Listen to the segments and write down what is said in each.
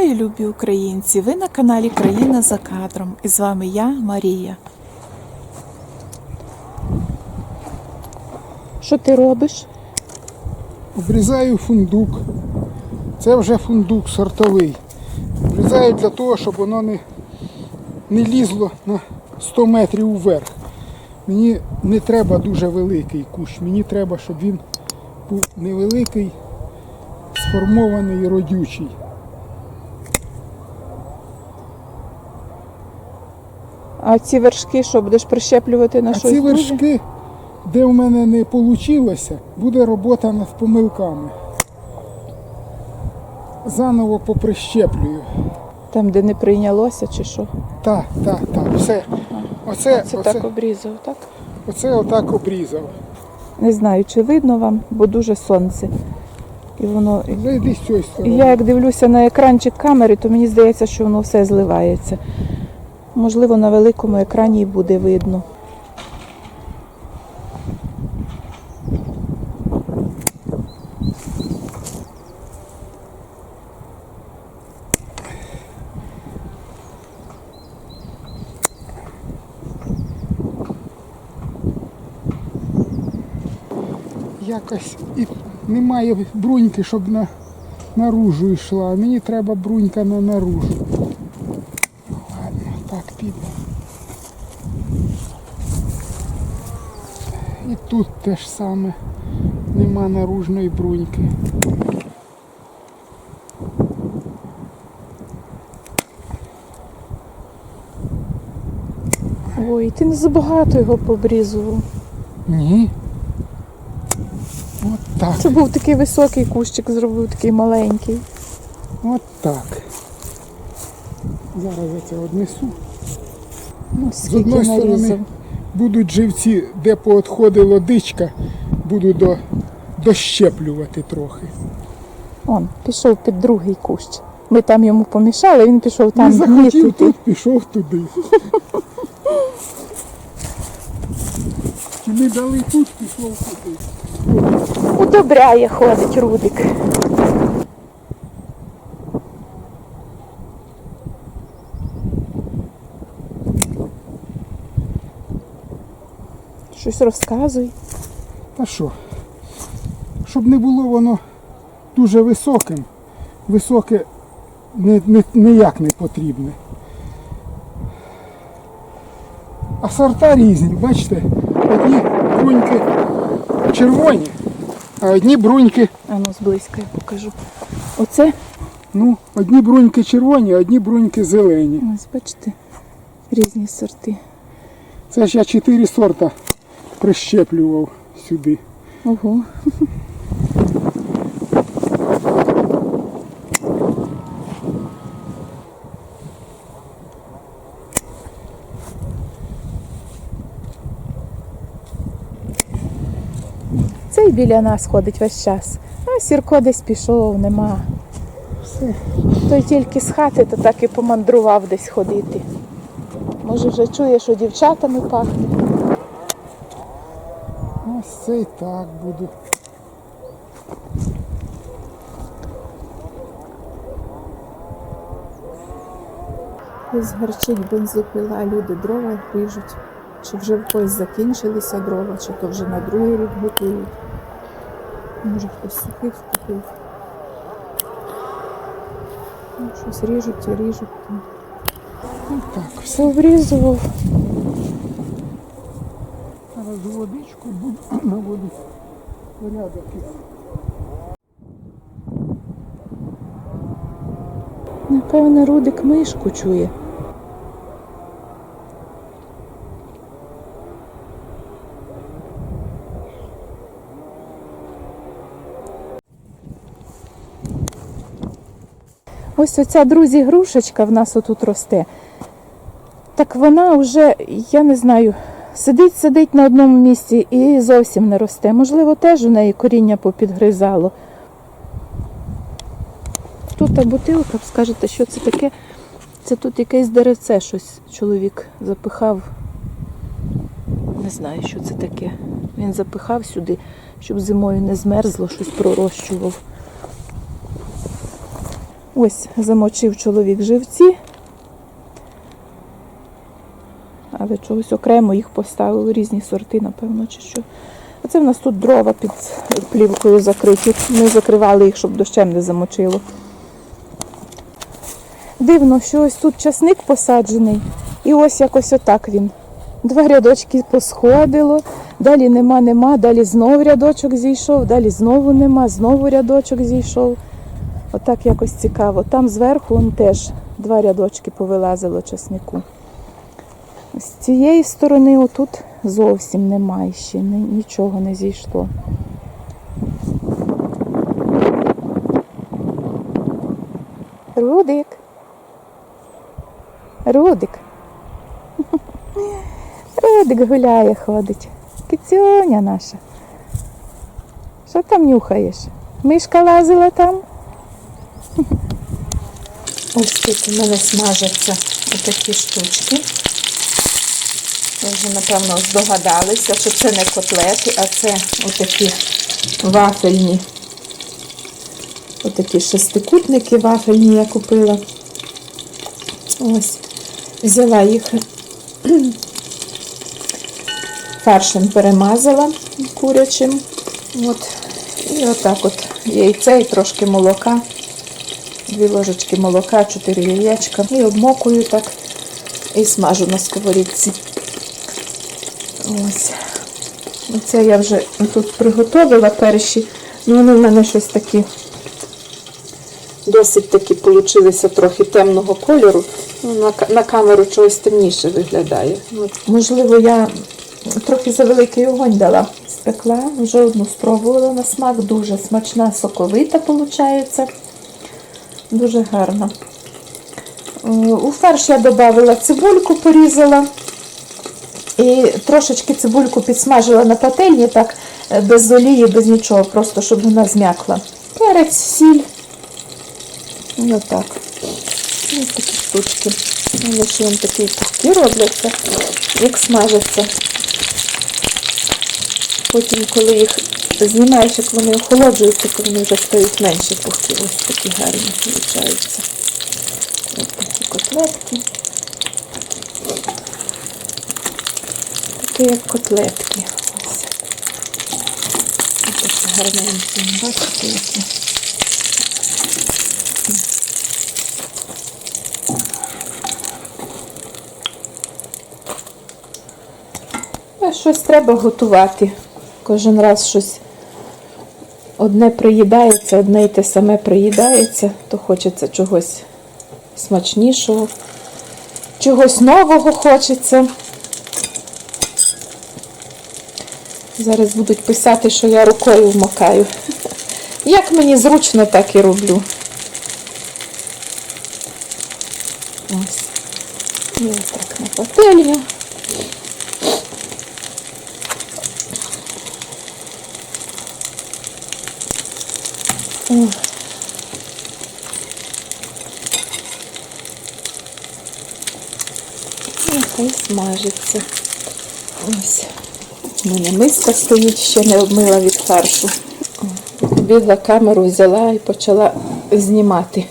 Вітаю, любі українці! Ви на каналі Країна за кадром. І з вами я, Марія. Що ти робиш? Обрізаю фундук. Це вже фундук сортовий. Обрізаю для того, щоб воно не, не лізло на 100 метрів вверх. Мені не треба дуже великий кущ. Мені треба, щоб він був невеликий, сформований і родючий. А ці вершки що, будеш прищеплювати на А щось? ці друге? вершки, де в мене не вийшло, буде робота над помилками. Заново поприщеплюю. Там, де не прийнялося, чи що? Так, так, так, все. Оце, Це оце, так обрізав, так? оце отак обрізав. Не знаю, чи видно вам, бо дуже сонце. І воно. Ну, йди з цієї І сторони. я як дивлюся на екранчик камери, то мені здається, що воно все зливається. Можливо, на великому екрані і буде видно. Якось і немає бруньки, щоб на, наружу йшла. Мені треба брунька на наружу. І тут те ж саме. Нема наружної бруньки. Ой, ти не забагато його побрізував. Ні. От так. Це був такий високий кущик, зробив такий маленький. От так. Зараз я це однесу. Ну, З скільки одної нарізав. Будуть живці, де поотходила дичка, буду до, дощеплювати трохи. Он пішов під другий кущ. Ми там йому помішали, він пішов там Не захотів туди. тут, пішов туди. Чи не дали тут, пішов туди. Удобряє ходить Рудик. Щось розказуй. Та що? Щоб не було воно дуже високим, високе не, не, ніяк не потрібне. А сорта різні, бачите, одні бруньки червоні, а одні бруньки, А ну зблизька я покажу. Оце, ну, одні бруньки червоні, а одні бруньки зелені. ось бачите, різні сорти. Це ж я чотири сорта прищеплював сюди. Ого. Цей біля нас ходить весь час. А Сірко десь пішов, нема. Все. Той тільки з хати, то так і помандрував десь ходити. Може вже чує, що дівчатами пахне. Це і так буду. Десь гарчить бензопила, люди дрова ріжуть. Чи вже в когось закінчилися дрова, чи то вже на другий рік готують. Може хтось сухих купив. Ну, щось ріжуть і ріжуть. Ну так, все. Обрізував. Зараз водичку буду наводити порядок. Напевно, Рудик мишку чує. Ось оця, друзі, грушечка в нас отут росте. Так вона вже, я не знаю, сидить, сидить на одному місці і зовсім не росте. Можливо, теж у неї коріння попідгризало. Тут та бутилка, скажете, що це таке? Це тут якесь деревце щось чоловік запихав. Не знаю, що це таке. Він запихав сюди, щоб зимою не змерзло, щось пророщував. Ось замочив чоловік живці. Але чогось окремо їх поставили різні сорти, напевно, чи що. А це в нас тут дрова під плівкою закриті. Ми закривали їх, щоб дощем не замочило. Дивно, що ось тут часник посаджений, і ось якось отак він. Два рядочки посходило, далі нема, нема, далі знову рядочок зійшов, далі знову нема, знову рядочок зійшов. Отак якось цікаво. Там зверху он теж два рядочки повилазило часнику. З цієї сторони отут зовсім немає ще, нічого не зійшло. Рудик. Рудик. Рудик гуляє, ходить. Кицюня наша. Що там нюхаєш? Мишка лазила там? Ось тут у мене смажаться отакі штучки. Ви вже, напевно, здогадалися, що це не котлети, а це отакі вафельні. Отакі шестикутники вафельні я купила. Ось. Взяла їх, фаршем перемазала курячим. От. І отак от яйце і трошки молока. Дві ложечки молока, чотири яєчка. І обмокую так і смажу на сковорідці. Ось. Оце я вже тут приготувала перші. Ну, вони в мене щось такі досить такі получилися трохи темного кольору. Ну, на, на камеру чогось темніше виглядає. Ну, можливо, я трохи за великий огонь дала. Спекла, вже одну спробувала на смак. Дуже смачна, соковита виходить. Дуже гарно. Е, У фарш я додала цибульку, порізала. І трошечки цибульку підсмажила на пательні, так е, без олії, без нічого, просто щоб вона зм'якла. Перець, сіль. Отак. Ось такі штучки. Ще вон такі пухкі робляться, як смажаться. Потім, коли їх знімаєш, як вони охолоджуються, то вони вже стають менші пухкі. Ось такі гарні виходять. Ось такі котлетки. Такі як котлетки. Ось. Ось гарненькі. Бачите, які. Щось треба готувати. Кожен раз щось одне приїдається, одне й те саме приїдається, то хочеться чогось смачнішого, чогось нового хочеться. Зараз будуть писати, що я рукою вмокаю. Як мені зручно, так і роблю. Ось. І отак на пательню. Нехай смажиться. У мене миска стоїть, ще не обмила від фаршу. О, Підбігла камеру, взяла і почала знімати.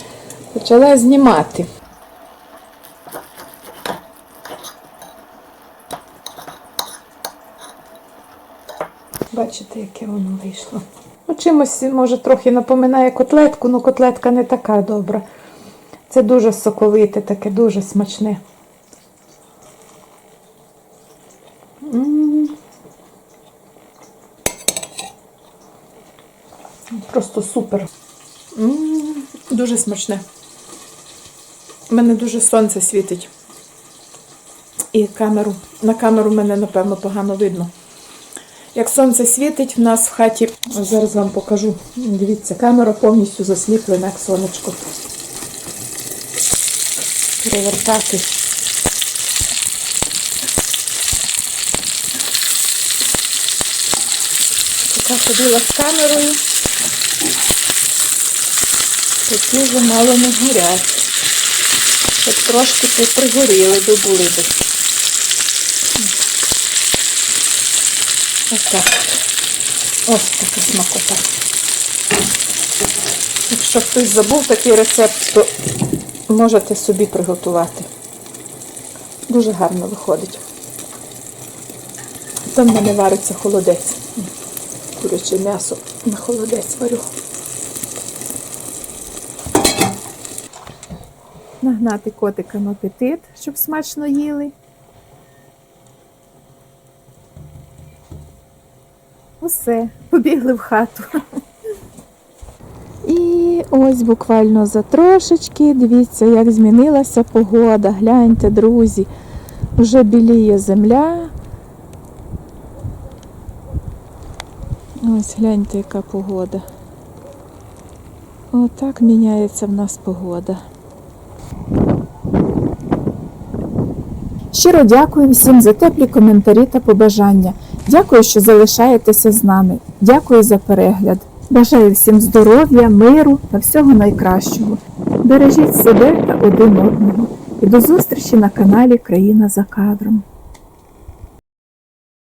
Почала знімати. Бачите, яке воно вийшло. Ну, чимось, може, трохи напоминає котлетку, але котлетка не така добра. Це дуже соковите, таке дуже смачне. М. Просто супер. М, Дуже смачне. У мене дуже сонце світить. І камеру. На камеру мене, напевно, погано видно. Як сонце світить, в нас в хаті, зараз вам покажу. Дивіться, камера повністю засліплена, як сонечко. Перевертати. Поки ходила з камерою, такі вже мало не горять. Хоч трошки пригоріли, би були би. Ось так. Ось така смакота. Якщо хтось забув такий рецепт, то можете собі приготувати. Дуже гарно виходить. Там в мене вариться холодець. Куряче м'ясо на холодець варю. Нагнати котикам апетит, щоб смачно їли. Усе, побігли в хату. І ось буквально за трошечки, дивіться, як змінилася погода. Гляньте, друзі, вже біліє земля. Ось гляньте, яка погода. Отак міняється в нас погода. Щиро дякую всім за теплі коментарі та побажання. Дякую, що залишаєтеся з нами. Дякую за перегляд. Бажаю всім здоров'я, миру та всього найкращого. Бережіть себе та один одного. І до зустрічі на каналі Країна за кадром.